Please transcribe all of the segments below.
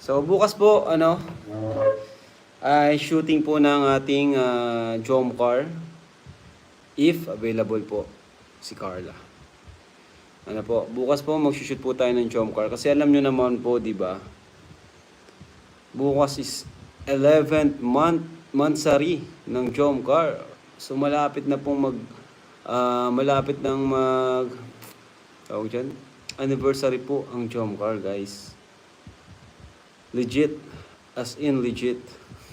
So bukas po, ano, ay shooting po ng ating uh, Jom car. If available po si Carla. Ano po, bukas po mag-shoot po tayo ng Jom car. Kasi alam nyo naman po, di ba? Bukas is 11th month, monthsary ng Jom car. So malapit na pong mag, ah, malapit nang mag, tawag dyan, anniversary po ang Jom car guys. Legit. As in legit.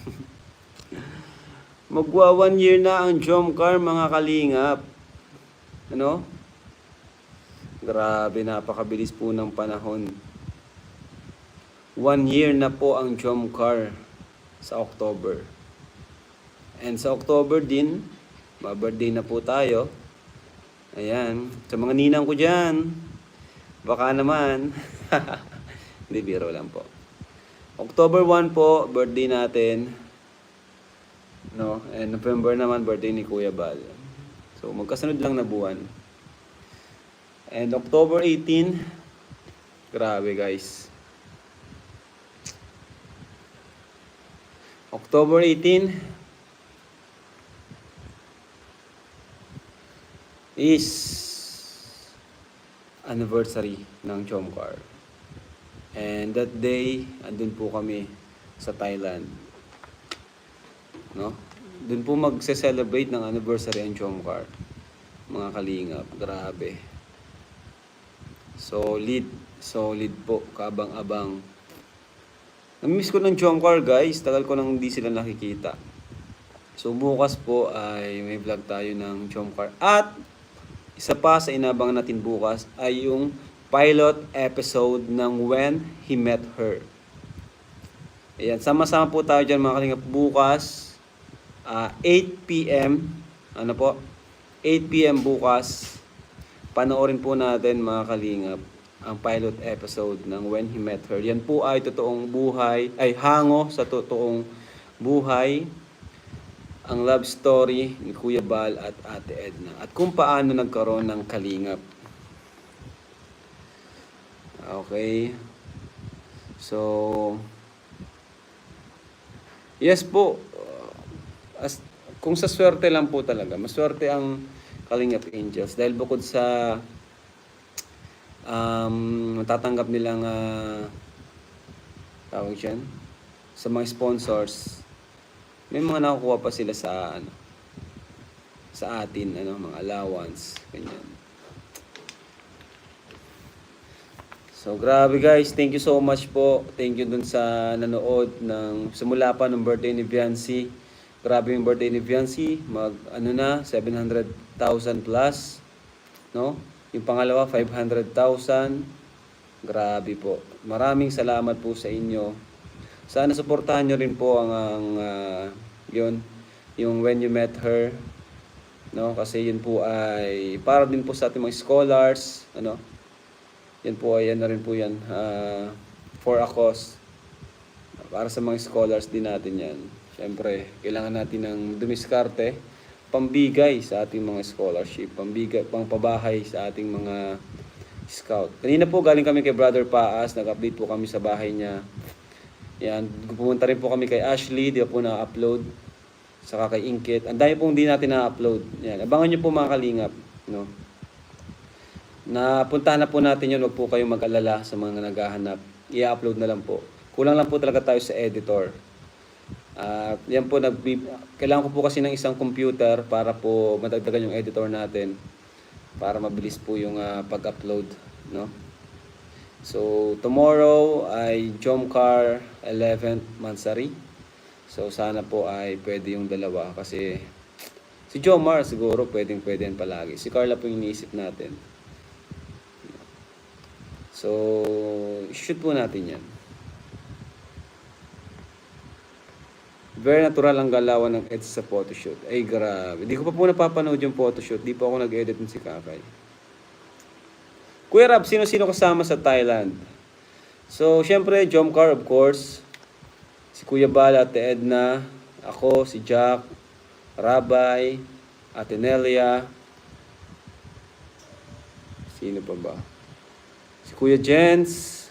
Magwa one year na ang Jomcar mga kalingap. Ano? Grabe, napakabilis po ng panahon. One year na po ang Jomcar sa October. And sa October din, ma-birthday na po tayo. Ayan. Sa mga ninang ko dyan, baka naman. Hindi, biro lang po. October 1 po, birthday natin. No? And November naman, birthday ni Kuya Bal. So, magkasunod lang na buwan. And October 18, grabe guys. October 18 is anniversary ng Jomcar. And that day, andun po kami sa Thailand. No? Doon po magse-celebrate ng anniversary ang Jomcar. Mga kalingap, grabe. Solid, solid po, kabang-abang. Namimiss ko ng Jomcar guys, tagal ko nang hindi sila nakikita. So bukas po ay may vlog tayo ng Jomcar. At isa pa sa inabangan natin bukas ay yung pilot episode ng When He Met Her. Ayan, sama-sama po tayo dyan mga kalingap bukas. ah, 8 p.m. Ano po? 8 p.m. bukas. Panoorin po natin mga kalingap ang pilot episode ng When He Met Her. Yan po ay totoong buhay, ay hango sa totoong buhay ang love story ni Kuya Bal at Ate Edna at kung paano nagkaroon ng kalingap. Okay. So, yes po. Uh, As, kung sa swerte lang po talaga, maswerte ang Kalingap Angels dahil bukod sa um, matatanggap nilang uh, tawag dyan, sa mga sponsors, may mga nakukuha pa sila sa ano sa atin ano mga allowance ganyan So grabe guys, thank you so much po. Thank you dun sa nanood ng simula pa ng birthday ni Viancy. Grabe yung birthday ni Viancy, mag ano na 700,000 plus, no? Yung pangalawa 500,000. Grabe po. Maraming salamat po sa inyo. Sana suportahan nyo rin po ang, ang ah, yun, yung When You Met Her. No? Kasi yun po ay para din po sa ating mga scholars. Ano? Yan po, yan na rin po yan. ah, for a cause. Para sa mga scholars din natin yan. Siyempre, kailangan natin ng dumiskarte, pambigay sa ating mga scholarship, pambigay, pangpabahay sa ating mga scout. Kanina po galing kami kay Brother Paas, nag-update po kami sa bahay niya. Yan, pumunta rin po kami kay Ashley, di po na-upload. Saka kay Inkit. Ang dami pong hindi natin na-upload. Yan, abangan niyo po mga kalingap. No? Napuntahan na po natin yun, wag po kayong mag-alala sa mga naghahanap. I-upload na lang po. Kulang lang po talaga tayo sa editor. At yan po, nagbi- kailangan ko po kasi ng isang computer para po madagdagan yung editor natin para mabilis po yung ah, pag-upload. No? So, tomorrow ay Jomcar 11th Mansari. So, sana po ay pwede yung dalawa kasi si Jomar siguro pwedeng pwede palagi. Si Carla po yung iniisip natin. So, shoot po natin yan. Very natural ang galawan ng Eds sa photoshoot. Ay, grabe. Di ko pa po napapanood yung photoshoot. Di pa ako nag-edit ng si Kakay. Kuya Rab, sino-sino kasama sa Thailand? So, syempre, Jomcar, of course. Si Kuya Bala, Ate Edna. Ako, si Jack. Rabay. Ate Nelia. Sino pa ba? Si Kuya Jens.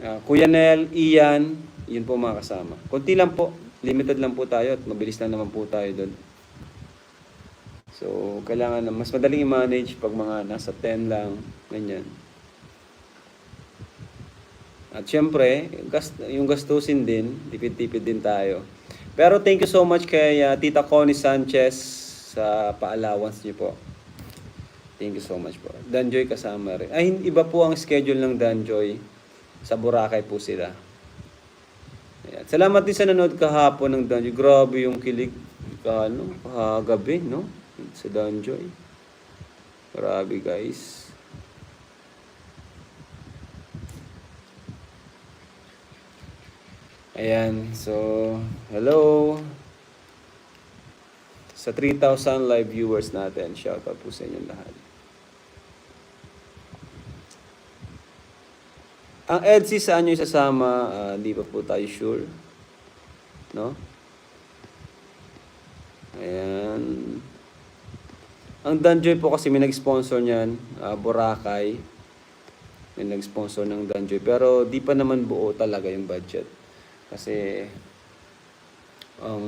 Ah, Kuya Nel, Ian, yun po mga kasama. Konti lang po, limited lang po tayo at mabilis lang naman po tayo doon. So, kailangan mas madaling i-manage pag mga nasa 10 lang, ganyan. At syempre, gast, yung gastusin din, tipid-tipid din tayo. Pero thank you so much kay ah, Tita Connie Sanchez sa pa-allowance niyo po. Thank you so much po. Danjoy kasama rin. Ay, iba po ang schedule ng Danjoy. Sa Boracay po sila. Ayan. Salamat din sa nanood kahapon ng Danjoy. Grabe yung kilig ka, ano, kagabi, no? Sa Danjoy. Grabe, guys. Ayan, so, hello. Sa 3,000 live viewers natin, shoutout po sa inyong lahat. Ang EDSI saan nyo isasama, ah, di pa po tayo sure. No? Ayan. Ang Danjoy po kasi may nag-sponsor niyan, ah, Boracay. May nag-sponsor ng Danjoy. Pero di pa naman buo talaga yung budget. Kasi, ang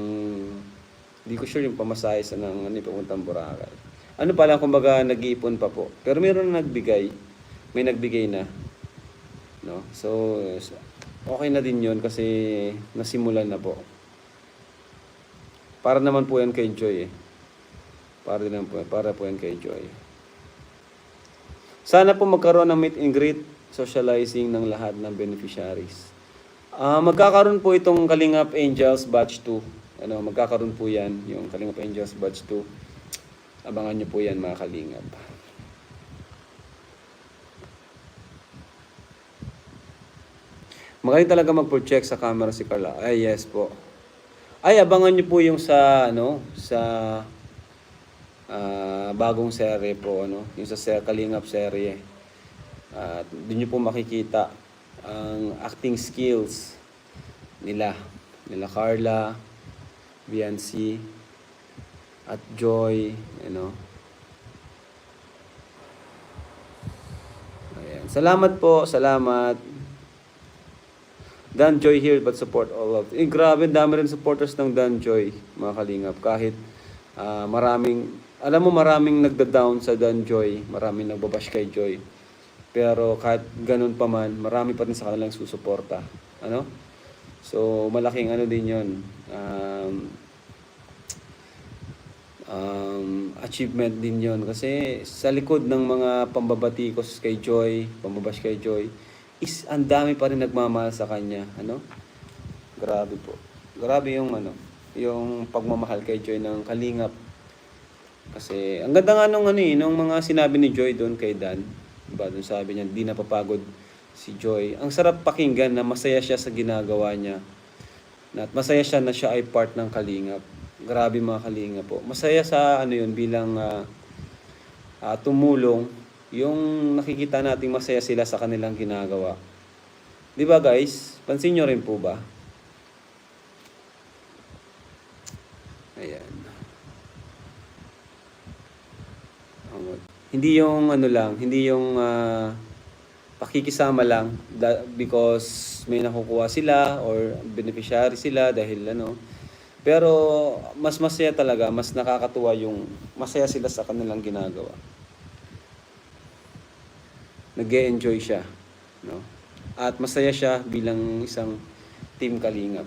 di ko sure yung pamasahe sa ng ano, yung papuntang Boracay. Ano pa lang, kumbaga, nag-iipon pa po. Pero meron na nagbigay. May nagbigay na. No? So, okay na din yun kasi nasimulan na po. Para naman po yan kay Joy eh. Para din po, para po yan kay Joy. Sana po magkaroon ng meet and greet socializing ng lahat ng beneficiaries. Ah, magkakaroon po itong Kalingap Angels Batch 2. Ano, magkakaroon po 'yan, yung Kalingap Angels Batch 2. Abangan niyo po 'yan mga Kalingap. Magaling talaga mag-check sa camera si Carla. Ay, yes po. Ay, abangan niyo po yung sa, ano, sa ah, bagong serye po, ano, yung sa ser Kalingap serye. At doon niyo po makikita ang acting skills nila. Nila Carla, Biancy, at Joy, you know. Ayan. Salamat po, salamat. Dan Joy here but support all of. Eh, grabe, dami rin supporters ng Dan Joy, mga kalingap. Kahit ah, maraming, alam mo maraming nagda-down sa Dan Joy, maraming nagbabash kay Joy. Pero kahit ganun pa man, marami pa rin sa kanilang susuporta. Ano? So, malaking ano din yon um, um, achievement din yon Kasi sa likod ng mga pambabatikos kay Joy, pambabash kay Joy, is ang dami pa rin nagmamahal sa kanya. Ano? Grabe po. Grabe yung ano, yung pagmamahal kay Joy ng Kalingap. Kasi ang ganda nga nung ano eh, nung mga sinabi ni Joy doon kay Dan. Diba, doon sabi niya, di napapagod si Joy. Ang sarap pakinggan na masaya siya sa ginagawa niya. At masaya siya na siya ay part ng Kalingap. Grabe mga Kalingap po. Masaya sa ano yun bilang ah, ah, tumulong yung nakikita nating masaya sila sa kanilang ginagawa. 'Di ba guys? Pansin nyo rin po ba? Ayan. Hindi yung ano lang, hindi yung ah, pakikisama lang because may nakukuha sila or beneficiary sila dahil ano. Pero mas masaya talaga, mas nakakatuwa yung masaya sila sa kanilang ginagawa nag enjoy siya. No? At masaya siya bilang isang team kalingap.